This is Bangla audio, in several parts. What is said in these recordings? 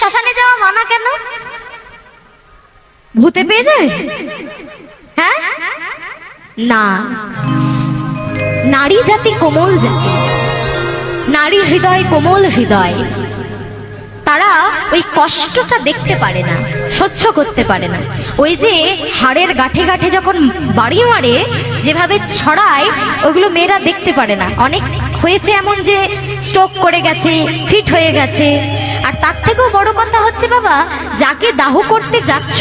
শ্মশানে যাওয়া মানা কেন? ভূতে পেয়ে যায়? হ্যাঁ? না। নারী জাতি কোমল জাতি। নারী হৃদয় কোমল হৃদয়। তারা ওই কষ্টটা দেখতে পারে না, সহ্য করতে পারে না। ওই যে হাড়ের গাঁঠে গাঠে যখন বাড়ি মারে, যেভাবে ছড়ায়, ওগুলো মেয়েরা দেখতে পারে না। অনেক হয়েছে এমন যে স্ট্রোক করে গেছে ফিট হয়ে গেছে। আর তার থেকেও বড় কথা হচ্ছে বাবা, যাকে দাহ করতে যাচ্ছ,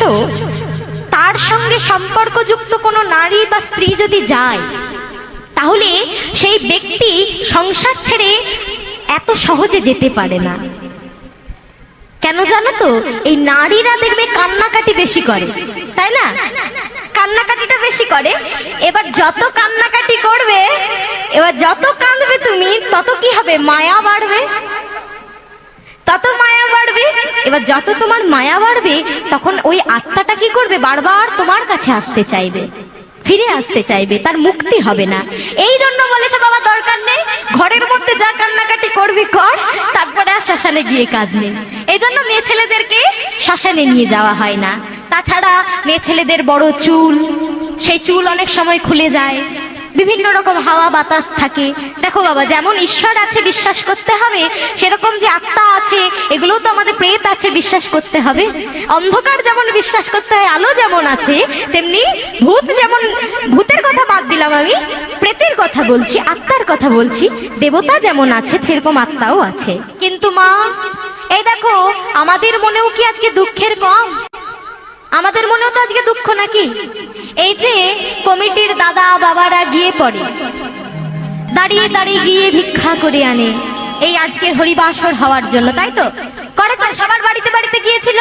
তার সঙ্গে সম্পর্কযুক্ত কোনো নারী বা স্ত্রী যদি যায়, তাহলে সেই ব্যক্তি সংসার ছেড়ে এত সহজে যেতে পারে না। কেন জানো তো? এই নারীরা দেখবে কান্নাকাটি বেশি করে, তাই না? কান্নাকাটিটা বেশি করে। এবার যত কান্নাকাটি করবে, এবার যত কাঁদবে তুমি, তত কি হবে? মায়া বাড়বে। তত মায়া বাড়বে, এবার যত তোমার মায়া বাড়বে, তখন ওই আত্মাটা কি করবে? বারবার তোমার কাছে আসতে চাইবে। ফিরে আসতে চাইবে, তার মুক্তি হবে না। এই জন্য বলেছে, বাবা, দরকার নেই। ঘরের মধ্যে যা কান্নাকাটি করবি কর, তারপরে আর শ্মশানে গিয়ে কাজ নেই। এই জন্য মেয়ে ছেলেদেরকে শ্মশানে নিয়ে যাওয়া হয় না। তাছাড়া মেয়ে ছেলেদের বড় চুল। সেই চুল অনেক সময় খুলে যায়। বিভিন্ন রকম হাওয়া বাতাস থাকে। দেখো বাবা, যেমন ঈশ্বর আছে, বিশ্বাস করতে হবে। সেরকম যে আত্মা আছে এগুলো তো আমাদের প্রেত আছে, বিশ্বাস করতে হবে। অন্ধকার যেমন বিশ্বাস করতে হয়, আলো যেমন আছে, তেমনি ভূত যেমন, ভূতের কথা বাদ দিলাম আমি, প্রেতের কথা বলছি, আত্মার কথা বলছি, দেবতা যেমন আছে, সেরকম আত্মাও আছে। কিন্তু মা, এই দেখো, আমাদের মনেও কি আজকে দুঃখের কম? আমাদের মনেও তো আজকে দুঃখ নাকি? এই যে কমিটির দাদা বাবারা গিয়ে পড়ে। দাঁড়িয়ে দাঁড়িয়ে গিয়ে ভিক্ষা করে আনে। এই আজকের হরিবাসর হওয়ার জন্য, তাই তো? করে তো, সবার বাড়িতে বাড়িতে গিয়েছিল।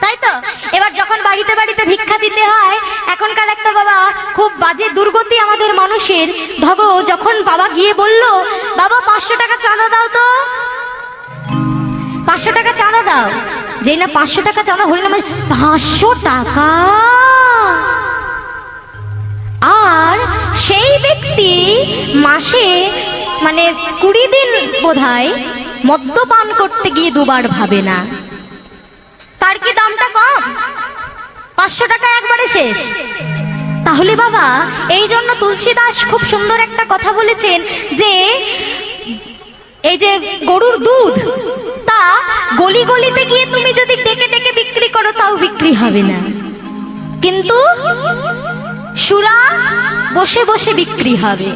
তাই তো? এবার যখন বাড়িতে বাড়িতে ভিক্ষা দিতে হয়, এখনকার একটা বাবা খুব বাজে দুর্গতি আমাদের মানুষের। ধরো যখন বাবা গিয়ে বলল, বাবা, পাঁচশো টাকা চাঁদা দাও তো। পাঁচশো টাকা চাঁদা দাও। যেই না পাঁচশো টাকা চাঁদা হল না পাঁচশো টাকা। আর সেই ব্যক্তি মাসে মানে কুড়ি দিন বোধহয় মদ্যপান করতে গিয়ে দুবার ভাবে না। তার কি দামটা কম? পাঁচশো টাকা একবারে শেষ। তাহলে বাবা, এই জন্য তুলসী দাস খুব সুন্দর একটা কথা বলেছেন যে, এই যে গরুর দুধ গলি গলিতে গিয়ে তুমি যদি ডেকে ডেকে বিক্রি করো, তাও বিক্রি হবে না। কিন্তু সুরা বসে বসে বিক্রি হবে।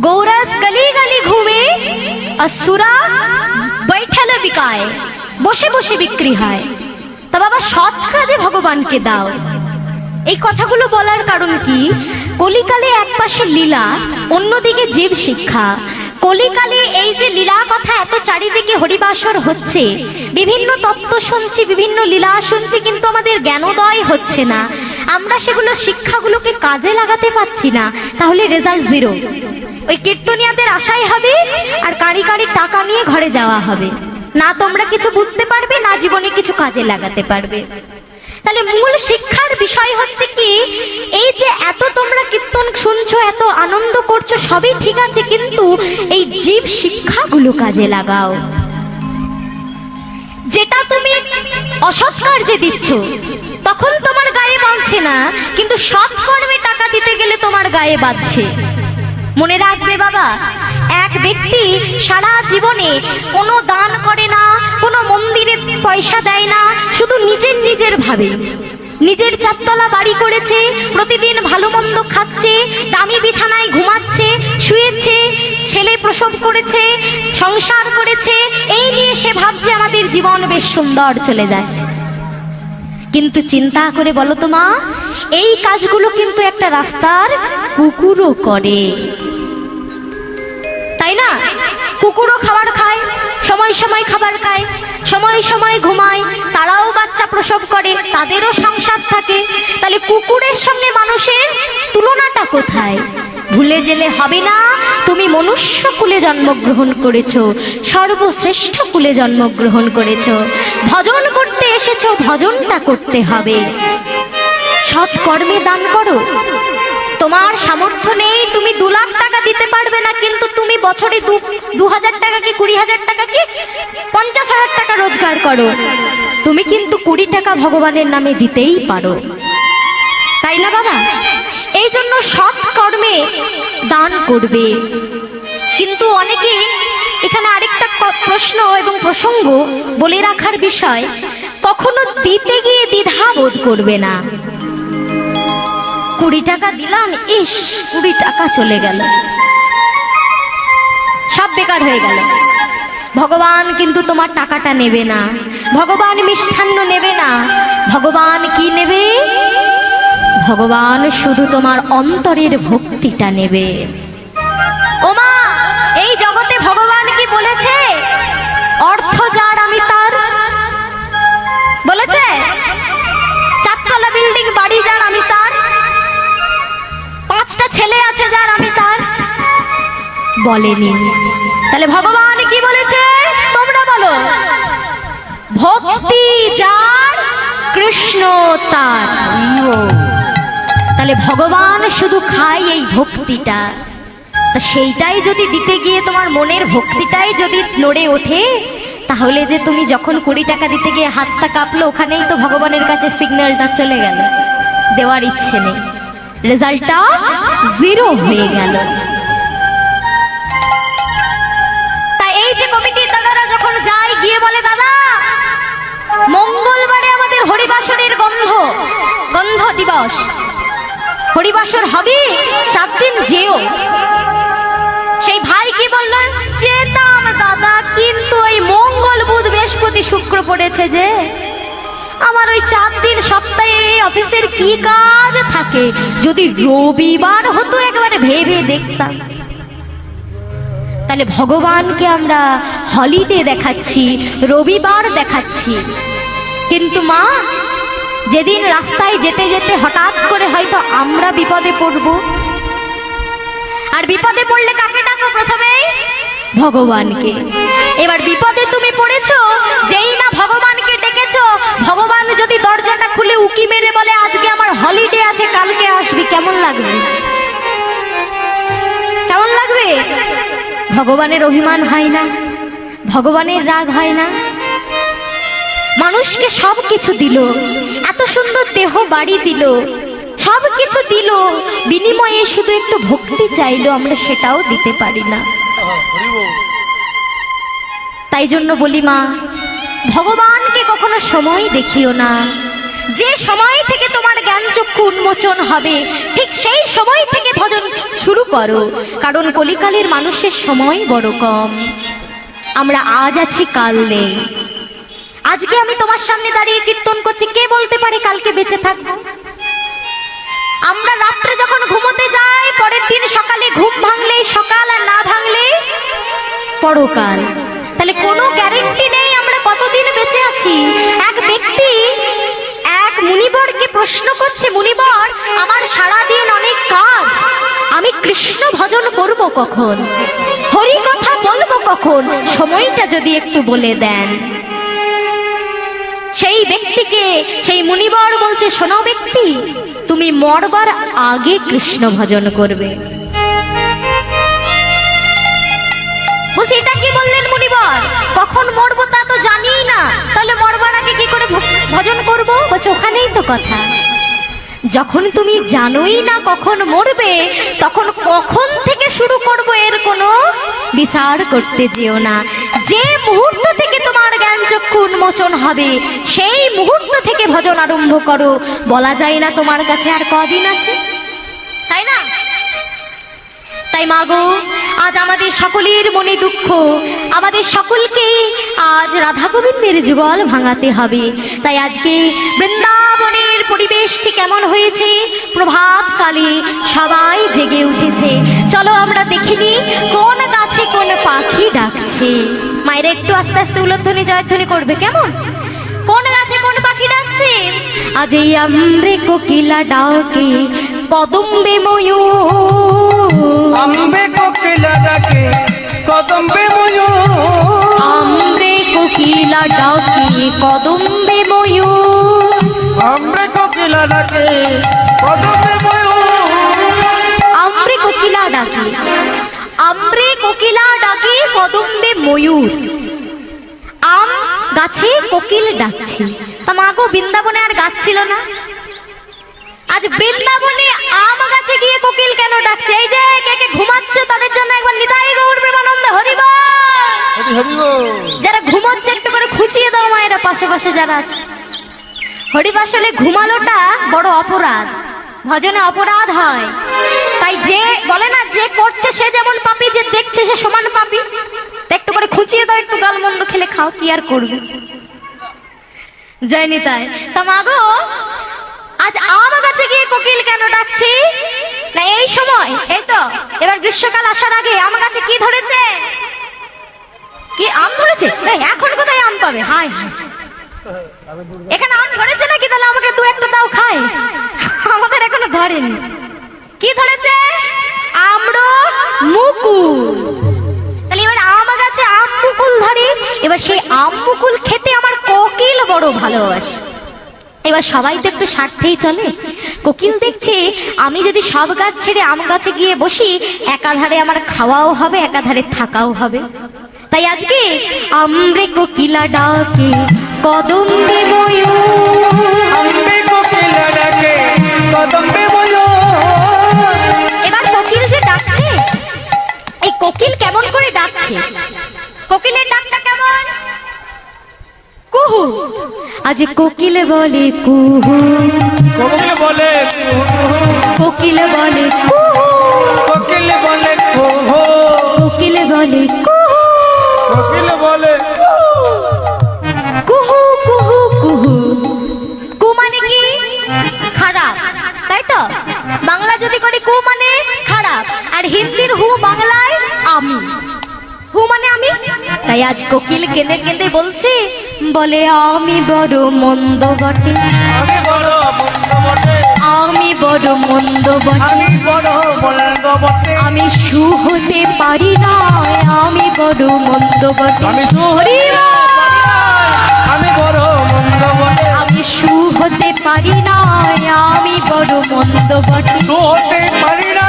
গৌরস গলি গলি ঘুমে আর সুরা বৈঠালে বিকায়, বসে বসে বিক্রি হয়। তা বাবা, সৎ কাজে ভগবানকে দাও। এই কথাগুলো বলার কারণ কি? কলিকালে এক পাশে লীলা, অন্যদিকে জীব শিক্ষা। কলিকালে এই যে লীলা কথা এত চারিদিকে হরিবাসর হচ্ছে। বিভিন্ন তত্ত্ব শুনছি, বিভিন্ন লীলা শুনছি, কিন্তু আমাদের জ্ঞানোদয় হচ্ছে না। আমরা সেগুলো শিক্ষাগুলোকে কাজে লাগাতে পারছি না। তাহলে রেজাল্ট জিরো ওই কীর্তনিয়াদের আশাই হবে আর কারি কারি টাকা নিয়ে ঘরে যাওয়া হবে। না তোমরা কিছু বুঝতে পারবে, না জীবনে কিছু কাজে লাগাতে পারবে। তাহলে মূল শিক্ষার বিষয় হচ্ছে কি, এই যে এত তোমরা কীর্তন শুনছো, এত আনন্দ করছ, সবই ঠিক আছে, কিন্তু এই জীব শিক্ষাগুলো কাজে লাগাও। যেটা তুমি অসৎ কার্যে দিচ্ছ, তখন তোমার গায়ে বাঁধছে না, কিন্তু সৎ কর্মে টাকা দিতে গেলে তোমার গায়ে বাঁধছে। মনে রাখবে বাবা, এক ব্যক্তি সারা জীবনে কোনো দান করে না, কোনো মন্দিরে পয়সা দেয় না, শুধু নিজের নিজের ভাবে। নিজের চারতলা বাড়ি করেছে, প্রতিদিন ভালো মন্দ খাচ্ছে, দামি বিছানায় ঘুমাচ্ছে, শুয়েছে, ছেলে প্রসব করেছে, সংসার করেছে, এই নিয়ে সে ভাবছে আমাদের জীবন বেশ সুন্দর চলে যাচ্ছে। কিন্তু চিন্তা করে বলো তো মা, এই কাজগুলো কিন্তু একটা রাস্তার কুকুরও করে। তাই না? কুকুরও খাবার খায়, সময় সময় খাবার খায়, সময় সময় ঘুমায়, তারাও বাচ্চা প্রসব করে, তাদেরও সংসার থাকে। তাহলে কুকুরের সঙ্গে মানুষের তুলনাটা কোথায়? ভুলে গেলে হবে না। তুমি মনুষ্য কুলে জন্মগ্রহণ করেছ, সর্বশ্রেষ্ঠ কুলে জন্মগ্রহণ করেছ। ভজন করতে এসেছ, ভজনটা করতে হবে। সৎকর্মে দান করো। তোমার সামর্থ্য নেই, তুমি দু লাখ টাকা দিতে পারবে না, কিন্তু তুমি বছরে দু হাজার টাকা কি, কুড়ি হাজার টাকা কি, পঞ্চাশ হাজার টাকা রোজগার করো। তুমি কিন্তু কুড়ি টাকা ভগবানের নামে দিতেই পারো। তাই না বাবা? এই জন্য সৎ কর্মে দান করবে। কিন্তু অনেকে এখানে আরেকটা প্রশ্ন এবং প্রসঙ্গ বলে রাখার বিষয়, কখনো দিতে গিয়ে দ্বিধা বোধ করবে না। কুড়ি টাকা দিলাম, ইস, কুড়ি টাকা চলে গেল। সব বেকার হয়ে গেল। ভগবান কিন্তু তোমার টাকাটা নেবে না। ভগবান মিষ্টান্ন নেবে না। ভগবান কি নেবে? ভগবান শুধু তোমার অন্তরের ভক্তিটা নেবে। ওমা, এই জগতে ভগবান কি বলেছে? অর্থ যার আমি তার। বলেছে? চারতলা বিল্ডিং, বাড়ি যার আমি তার। পাঁচটা ছেলে আছে যার আমি তার। বলেনি। তাহলে ভগবান কি বলেছে? তোমরা বলো। ভক্তি যার, কৃষ্ণ তার। তাহলে ভগবান শুধু খায় এই ভক্তিটা। তা সেইটাই যদি দিতে গিয়ে তোমার মনের ভক্তিটাই যদি নড়ে ওঠে, তাহলে যে তুমি যখন কুড়ি টাকা দিতে গিয়ে হাতটা কাঁপলো, ওখানেই তো ভগবানের কাছে সিগন্যালটা চলে গেল। দেওয়ার ইচ্ছে নেই। রেজাল্টটা জিরো হয়ে গেল। তা এই যে কমিটির যখন যায়, গিয়ে বলে, দাদা, মঙ্গলবারে আমাদের হরিবাসনের গন্ধ গন্ধ দিবস। হরিবাসর হবে চার দিন যেও। সেই ভাই কি বলল? যেতাম দাদা, কিন্তু ওই মঙ্গল বুধ বৃহস্পতি শুক্র পড়েছে যে। আমার ওই চার দিন সপ্তাহে অফিসের কি কাজ থাকে? যদি রবিবার হতো একবারে ভেবে দেখতাম। তাহলে ভগবানকে আমরা হলিডে দেখাচ্ছি, রবিবার দেখাচ্ছি। কিন্তু মা যেদিন রাস্তায় যেতে যেতে হঠাৎ করে হয়তো আমরা বিপদে পড়ব। আর বিপদে পড়লে কাকে ডাকো প্রথমেই ভগবানকে। এবার বিপদে তুমি পড়েছো, যেই না ভগবানকে ডেকেছো, ভগবান যদি দরজাটা খুলে উকি মেরে বলে, আজকে আমার হলিডে আছে, কালকে আসবি। কেমন লাগবে? কেমন লাগবে? ভগবানের অভিমান হয় না, ভগবানের রাগ হয় না। মানুষকে সব কিছু দিল। এত সুন্দর দেহ বাড়ি দিল। সব কিছু দিল। বিনিময়ে শুধু একটু ভক্তি চাইলো আমরা সেটাও দিতে পারি না। তাই জন্য বলি মা, ভগবানকে কখনো সময় দেখিও না। যে সময় থেকে তোমার জ্ঞান চক্ষু উন্মোচন হবে, ঠিক সেই সময় থেকে ভজন শুরু করো। কারণ কলিকালের মানুষের সময় বড় কম। আমরা আজ আছি কাল নেই। আজকে আমি তোমার সামনে দাঁড়িয়ে কীর্তন করছি। কে বলতে পারে কালকে বেঁচে থাকব? আমরা রাত্রে যখন ঘুমোতে যাই, পরের দিন সকালে ঘুম ভাঙলে, সকাল আর না ভাঙলে পরকাল। তাহলে কোনো গ্যারেন্টি নেই আমরা কতদিন বেঁচে আছি। এক ব্যক্তি, এক মুনিবরকে প্রশ্ন করছে, মুনিবর, আমার সারাদিন অনেক কাজ। আমি কৃষ্ণ ভজন করব কখন? হরি কথা বলব কখন? সময়টা যদি একটু বলে দেন। সেই ব্যক্তিকে, সেই মুনিবর বলছে, শোনো ব্যক্তি, তুমি মরবার আগে কৃষ্ণ ভজন করবে। বলছে, এটা কি বললেন মুনিবর? কখন মরবো তা তো জানি না। তাহলে মরবার আগে কি করে ভজন করব? বলছে, ওখানেই তো কথা। যখন তুমি জানোই না কখন মরবে, তখন কখন থেকে শুরু করব এর কোনো বিচার করতে যেও না। যে মুহূর্ত থেকে তোমার জ্ঞান চক্ষু উন্মোচন হবে, সেই মুহূর্ত থেকে ভজন আরম্ভ করো। বলা যায় না তোমার কাছে আর কদিন আছে। তাই না? তাই মাগো আজ আমাদের সকলের মনে দুঃখ। আমাদের সকলকেই আজ রাধা গোবিন্দের যুগল ভাঙাতে হবে। তাই আজকে বৃন্দাবনের পরিবেশটি কেমন হয়েছে প্রভাত কালে সবাই জেগে উঠেছে। চলো আমরা দেখিনি কোন গাছে কোন পাখি ডাকছে। মায়েরা একটু আস্তে আস্তে উলোধ্বনি জয়ধ্বনি করবে কেমন? কোন গাছে কোন পাখি ডাকছে? আজ এই আমরে কোকিলা ডাকে কদম্বে ময়ূর। আম্বে কোকিলা ডাকে কদম্বে ময়ূর। আমরে কোকিলা ডাকে কদম্বে ময়ূর। আম্বে কোকিলা ডাকে ময়ূর। আমরে কোকিলা ডাকে আমরে কোকিলা ডাকে কদম্বে ময়ূর। আম গাছে কোকিল ডাকছে। তা মা গো বৃন্দাবনে আর গাছ ছিল না। আজ বৃন্দাবনে আম গাছে গিয়ে কোকিল কেন ডাকছে? এই যে কে কে ঘুমাচ্ছে তাদের জন্য একবার নিতাই গৌর প্রেমানন্দ হরিবা হরি হরি যারা ঘুমোচ্ছে একটু করে খুঁচিয়ে দাও মায়েরা পাশে পাশে যারা আছে। হরিবাসলে ঘুমালোটা বড় অপরাধ। ভজনে অপরাধ হয়। তাই যে বলে না, যে করছে সে যেমন পাপি, যে দেখছে সে সমান পাপি। একটু করে খুঁচিয়ে দাও, একটু গালমন্দ খেলে খাও, কি আর করবে? জয় নিতাই তা মাগো আজ আম গাছে গিয়ে কোকিল কেন ডাকছি? না, এই সময়, এই তো, এবার গ্রীষ্মকাল আসার আগে আম গাছে কি ধরেছে? কি আম ধরেছে? এখন কোথায় আম পাবে? হাই হাই এখানে আম ধরেছে নাকি? তাহলে আমাকে দু একটা দাও, খাই। আমাদের এখনও ধরেনি কি ধরেছে? আমড়ো মুকুল। তাহলে এবার আম গাছে আম মুকুল ধরে। এবার সেই আম মুকুল খেতে আমার কোকিল বড় ভালোবাসে। এবার সবাই তো একটু স্বার্থেই চলে। কোকিল দেখছে, আমি যদি সব গাছ ছেড়ে আম গাছে গিয়ে বসি, একাধারে আমার খাওয়াও হবে, একাধারে থাকাও হবে। তাই আজকে আমরে কোকিলা ডাকে কদম্বে ময়ূর আমরে কোকিলা ডাকে কদম্বে ময়ূর এবার কোকিল যে ডাকছে এই কোকিল কেমন করে ডাকছে? কোকিলের ডাকটা কেমন? কুহু। আজ কোকিল বলে কুহু। কোকিল বলে কোকিল বলে কুহু। কোকিল বলে কুহু। কোকিল বলে যদি করি কু মানে খারাপ আর হিন্দির হু বাংলায় আমি। হু মানে আমি? তাই আজ কোকিল কেঁদে কেঁদে বলছে বলে আমি বড় মন্দ বটে। আমি বড় মন্দ বটে। আমি বড় মন্দ বটে। আমি বড় মন্দ বটে। আমি সু হতে পারি না আমি বড় মন্দ বটে। আমি সুহরি আমি বড় মন্দ বটে। আমি সু হতে পারি না বড় মন্দ বটে। হতে পারি না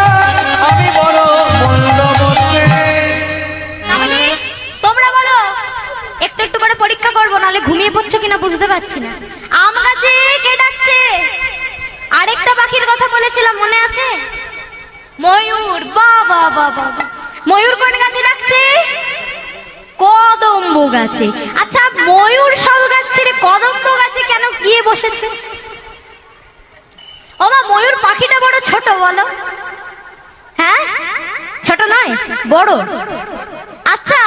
আমি বড় মন্দ বটে। তাহলে তোমরা বলো একটু একটু করে পরীক্ষা করব নাহলে ঘুমিয়ে পড়ছো কিনা বুঝতে পারছি না। আম গাছে কে ডাকছে? আরেকটা পাখির কথা বলেছিলাম মনে আছে? ময়ূর বাবা বাবা ময়ূর কোন গাছে ডাকছে? কদম্ব গাছে। আচ্ছা ময়ূর সব গাছ ছেড়ে কদম্ব গাছে কেন গিয়ে বসেছে? ওমা, ময়ূর পাখিটা বড় ছোট, বলো। হ্যাঁ? ছোট নয়, বড়। আচ্ছা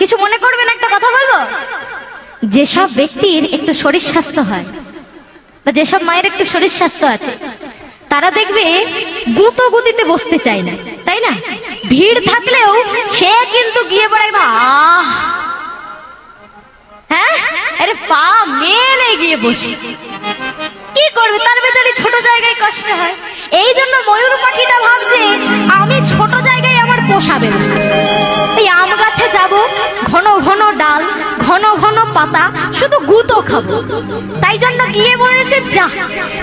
কিছু মনে করবেন একটা কথা বলব? যেসব ব্যক্তির একটু শরীর স্বাস্থ্য হয়, বা যেসব মায়ের একটু শরীর স্বাস্থ্য আছে, তারা দেখবে গুতো গুতিতে বসতে চায় না, তাই না? ভিড় থাকলেও সে কিন্তু গিয়ে বেড়ায় বা হ্যাঁ? আরে পা মেলে গিয়ে বসে। কি করবে? তার বেচারি ছোট জায়গায় কষ্ট হয়। এই জন্য ময়ূর পাখিটা ভাবছে, আমি ছোট জায়গায় আমার পোষাবে না। এই আম গাছে যাব, ঘন ঘন ডাল, ঘন ঘন পাতা, শুধু গুতো খাব। তাই জন্য গিয়ে বলেছে, যা,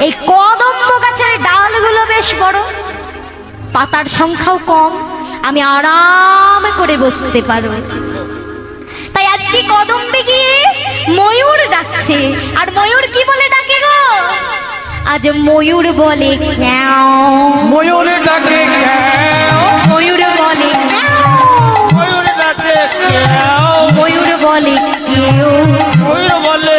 এই কদম্ব গাছের ডালগুলো বেশ বড়। পাতার সংখ্যাও কম, আমি আরাম করে বসতে পারব। তাই আজকে কদম্বে গিয়ে ময়ূর ডাকছে। আর ময়ূর কি বলে ডাকে গো? আজ ময়ূর বলে ময়ূর ডাকে ময়ূর বলে ময়ূর ডাকে ময়ূর বলে কেউ। ময়ূর বলে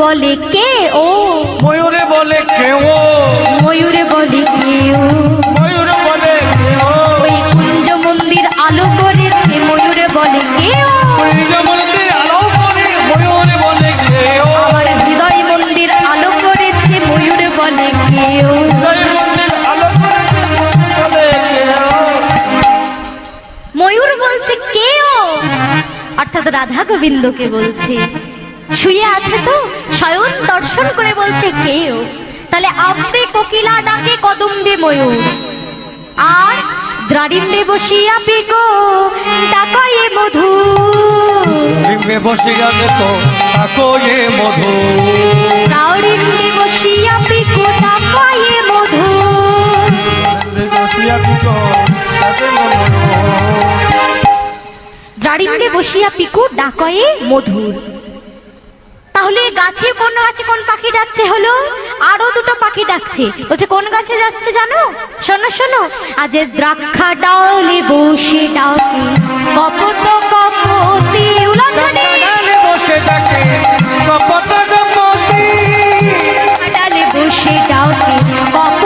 বলে কে ও? ময়ূরে বলে কে ও? ময়ূরে বলে কেউ ময়ূর বলে কেউ ওই কুঞ্জ মন্দির আলো করেছে ময়ূর বলে কেউ কুঞ্জ মন্দির আলো করে ময়ূরে বলে কেউ আমার হৃদয় মন্দির আলো করেছে ময়ূরে বলে কে কেউ ময়ূর বলছে কেউ অর্থাৎ রাধা গোবিন্দকে বলছে। শুয়ে আছে তো? স্বয়ং দর্শন করে বলছে কেউ। তাহলে আমরে কোকিলা ডাকে কদম্বে ময়ূর। আর দ্রাড়িম্বে বসিয়া পিকো ডাকায়ে মধু বসে যাবে তো তাকো এ মধু রাউরিন্ডে বসিয়া পিকু ডাকয়ে মধু বসিয়া মধু দ্রাড়িন্ডে বসিয়া পিকু ডাকয়ে মধুর। তাহলে গাছে কোন গাছে কোন পাখি ডাকছে হলো? আরও দুটো পাখি ডাকছে। বলছে কোন গাছে যাচ্ছে জানো? শোনো শোনো। আজ দ্রাক্ষা ডালে বসে ডাকে। কপত কপতি ডালে বসে ডাকে। কপট কপতি। ডালে বসে ডাকে। কপত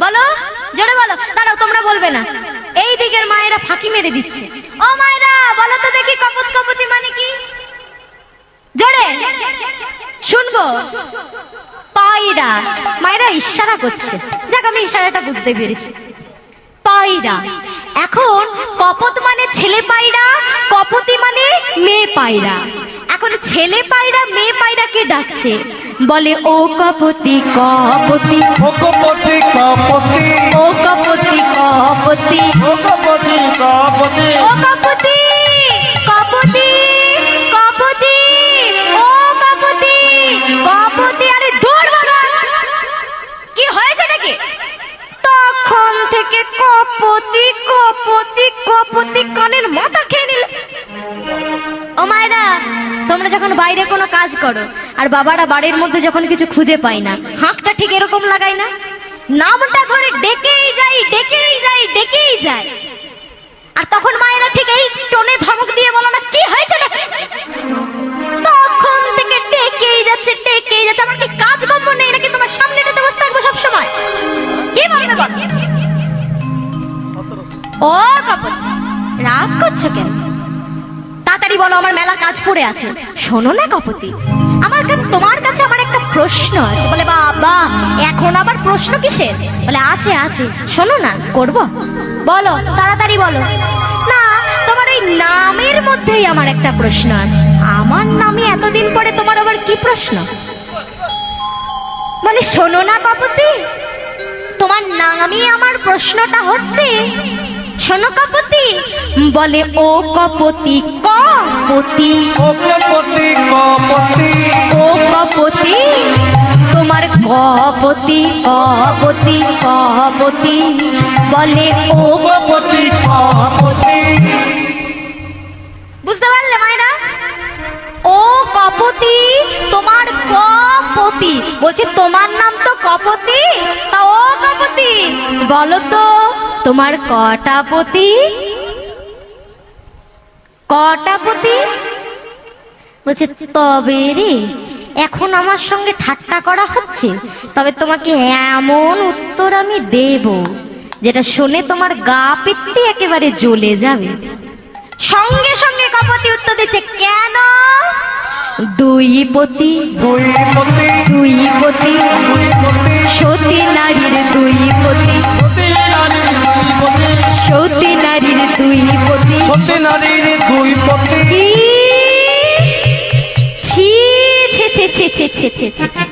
বলো? জোরে বলো। দাঁড়াও, তোমরা বলবে না। এই দিকের মায়েরা ফাঁকি মেরে দিচ্ছে। ও মায়েরা, বলো তো দেখি কপত কপতি মানে কি? জোরে। শুনব। পায়রা মায়েরা ইশারা করছে। যাক, আমি ইশারাটা বুঝতে পেরেছি। পায়রা এখন কপত মানে ছেলে পায়রা, কপতি মানে মেয়ে পায়রা। এখন ছেলে পায়রা, মেয়ে পায়রাকে ডাকছে। বলে ও কপতি কপতি। ও কপতি কপতি। ও কপতি কপতি। ও কপতি কপতি। ও কপতি কাজ করো। আর বাবারা বাড়ির মধ্যে যখন কিছু খুঁজে পায় না, হাঁকটা ঠিক এরকম লাগায় না? নামটা ধরে ডেকেই যাই ডেকেই যাই, ডেকেই যায় আর তখন মায়েরা ঠিক এই টোনে ধমক দিয়ে বলো না, কি হয়েছে তখন থেকে ডেকেই যাচ্ছে ডেকেই যাচ্ছে। আমার কি কাজ কর্ম নেই নাকি তোমার সামনে বসে থাকব সবসময়? কি বলবে বল? ও কাপড় রাগ করছ কেন? তাড়াতাড়ি বলো, আমার মেলা কাজ পড়ে আছে। শোনো না কপতি আমার তোমার কাছে আমার একটা প্রশ্ন আছে। বলে, বাবা, এখন আবার প্রশ্ন কিসের? বলে, আছে আছে, শোনো না, করব। বলো, তাড়াতাড়ি বলো। না, তোমার এই নামের মধ্যেই আমার একটা প্রশ্ন আছে। আমার নামে এতদিন পরে তোমার আবার কি প্রশ্ন? বলে, শোনো না কপতি তোমার নামই আমার প্রশ্নটা হচ্ছে, শোনো কপতি বলে, ও কপতি কপতি। ও কপতি কপতি। ও কপতি তোমার কপতি কপতি কপতি। বলে ও কপতি কপতি। বুঝতে পারলে মায়েরা? ও কপতি তোমার কপতি। বলছি তোমার নাম তো কপতি? তা ও কপতি বলো তো তোমার কটা পতি? কটা পতি? বলছে তবে রে এখন আমার সঙ্গে ঠাট্টা করা হচ্ছে। তবে তোমাকে এমন উত্তর আমি দেব যেটা শুনে তোমার গা পিত্তি একেবারে জ্বলে যাবে। সঙ্গে সঙ্গে কপতি উত্তর দিচ্ছে কেন? দুই পতি দুই পতি দুই পতি সতী নারীর দুই পতি সতী নারীর দুই পতি সতী নারীর দুই পতি ছি ছি ছি ছি ছি ছি ছি ছি